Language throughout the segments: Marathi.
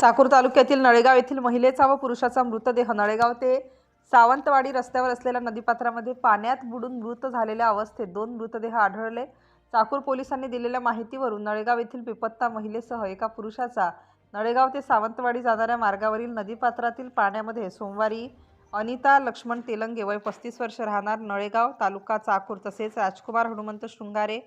चाकूर तालुक्यातील नळेगाव येथील महिलेचा व पुरुषाचा मृतदेह. नळेगाव ते सावंतवाडी रस्त्यावर असलेल्या नदीपात्रामध्ये पाण्यात बुडून मृत झालेल्या अवस्थेत दोन मृतदेह आढळले. चाकूर पोलिसांनी दिलेल्या माहितीवरून नळेगाव येथील बेपत्ता महिलेसह एका पुरुषाचा नळेगाव ते सावंतवाडी जाणाऱ्या मार्गावरील नदीपात्रातील पाण्यामध्ये सोमवारी अनिता लक्ष्मण तेलंगे वय पस्तीस वर्ष राहणार नळेगाव तालुका चाकूर तसेच राजकुमार हनुमंत शृंगारे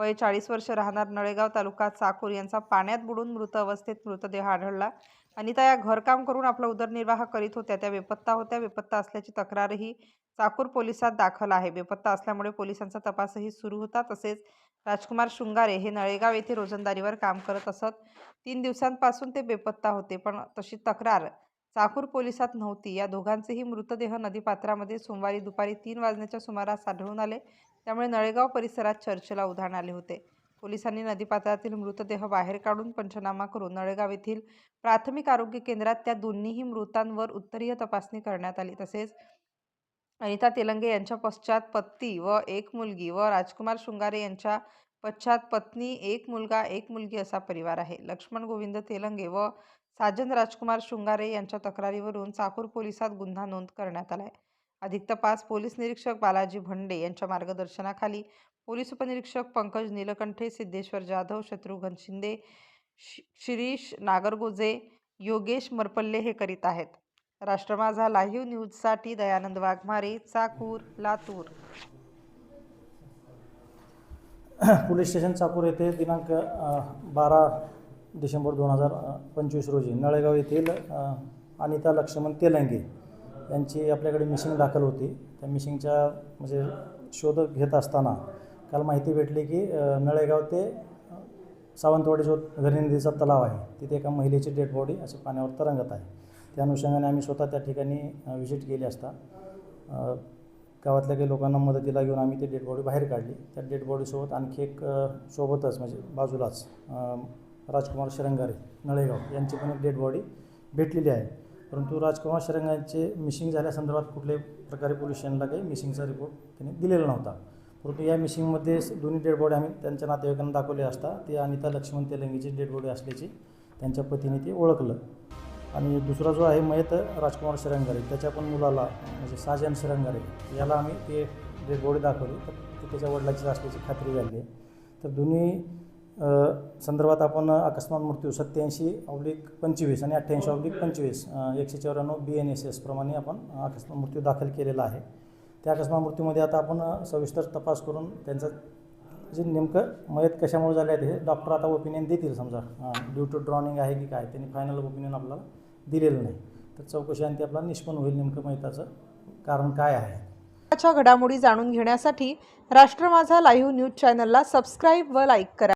वय चाळीस वर्ष राहणार नळेगाव तालुका चाकूर यांचा पाण्यात बुडून मृत अवस्थेत मृतदेह आढळला. अनिता या घरकाम करून आपला उदरनिर्वाह करीत होत्या. त्या बेपत्ता होत्या. बेपत्ता असल्याची तक्रारही चाकूर पोलिसात दाखल आहे. बेपत्ता असल्यामुळे पोलिसांचा तपासही सुरू होता. तसेच राजकुमार शृंगारे हे नळेगाव येथे रोजंदारीवर काम करत असत. तीन दिवसांपासून ते बेपत्ता होते. पण तशी तक्रार चाकूर पोलिसात नव्हती. या दोघांचेही मृतदेह नदीपात्रामध्ये सोमवारी दुपारी तीन वाजण्याच्या सुमारास आढळून आले. त्यामुळे नळेगाव परिसरात चर्चेला उधाण आले होते. पोलिसांनी नदीपात्रातील मृतदेह बाहेर काढून पंचनामा करून नळेगाव येथील प्राथमिक आरोग्य केंद्रात त्या दोन्हीही मृतांवर उत्तरीय तपासणी करण्यात आली. तसेच अनिता तेलंगे यांच्या पश्चात पत्ती व एक मुलगी व राजकुमार शृंगारे यांच्या पश्चात पत्नी एक मुलगा एक मुलगी असा परिवार आहे. लक्ष्मण गोविंद तेलंगे व साजन राजकुमार शृंगारे यांच्या तक्रारीवरून चाकूर पोलिसात गुन्हा नोंद करण्यात आला आहे अधिक तपास पोलीस निरीक्षक बालाजी भंडे यांच्या मार्गदर्शनाखाली पोलीस उपनिरीक्षक पंकज नीलकंठे सिद्धेश्वर जाधव शत्रुघ्न शिंदे शि- शिरीष नागरगोजे योगेश मरपल्ले हे करीत आहेत. राष्ट्र माझा लाईव्ह न्यूजसाठी दयानंद वाघमारे चाकूर लातूर. पोलीस स्टेशन चाकूर येथे दिनांक बारा डिसेंबर दोन हजार पंचवीस रोजी नळेगाव येथील अनिता लक्ष्मण तेलंगे यांची आपल्याकडे मिशिंग दाखल होती. त्या मिशिंगच्या म्हणजे शोध घेत असताना काल माहिती भेटली की नळेगाव ते सावंतवाडी जो घरी नदीचा तलाव आहे तिथे एका महिलेची डेड बॉडी असे पाण्यावर तरंगत आहे. त्या अनुषंगाने आम्ही स्वतः त्या ठिकाणी व्हिजिट केली असता. गावातल्या काही लोकांना मदतीला घेऊन आम्ही ती डेड बॉडी बाहेर काढली. त्या डेड बॉडीसोबत आणखी एक सोबतच म्हणजे बाजूलाच राजकुमार शिरंगारे नळेगाव यांची पण एक डेड बॉडी भेटलेली आहे. परंतु राजकुमार शिरंगांचे मिसिंग झाल्यासंदर्भात कुठल्याही प्रकारे पोलीस स्टेशनला काही मिसिंगचा रिपोर्ट त्यांनी दिलेला नव्हता. परंतु या मिसिंगमध्ये दोन्ही डेड बॉडी आम्ही त्यांच्या नातेवाईकांना दाखवले असता ते अनिता लक्ष्मण तेलंगीची डेड बॉडी असल्याची त्यांच्या पतीने ते ओळखलं. आणि दुसरा जो आहे मयत राजकुमार शिरंगारे त्याच्या पण मुलाला म्हणजे साजन शिरंगारे याला आम्ही ते जे बॉडी दाखवली तर ते त्याच्या वडिलाचीच असल्याची खात्री झाली आहे. तर दोन्ही संदर्भात आपण अकस्मात मृत्यू सत्याऐंशी ऑब्लिक पंचवीस आणि अठ्ठ्याऐंशी ऑब्लिक पंचवीस एकशे चौऱ्याण्णव बी एन एस एस प्रमाणे आपण अकस्मात मृत्यू दाखल केलेला आहे. त्या अकस्मात मृत्यूमध्ये आता आपण सविस्तर तपास करून त्यांचा जे नेमकं मयत कशामुळे झाले आहेत हे डॉक्टर आता ओपिनियन देतील समजा. ड्यू टू ड्रॉनिंग आहे की काय त्यांनी फायनल ओपिनियन आपल्याला दिलेलं नाही. तर चौकशी आणि ते आपल्याला निष्पन्न होईल नेमकं मयताचं कारण काय आहे. घडामोडी जाणून घेण्यासाठी राष्ट्र माझा लाईव्ह न्यूज चॅनलला सबस्क्राईब व लाईक करा.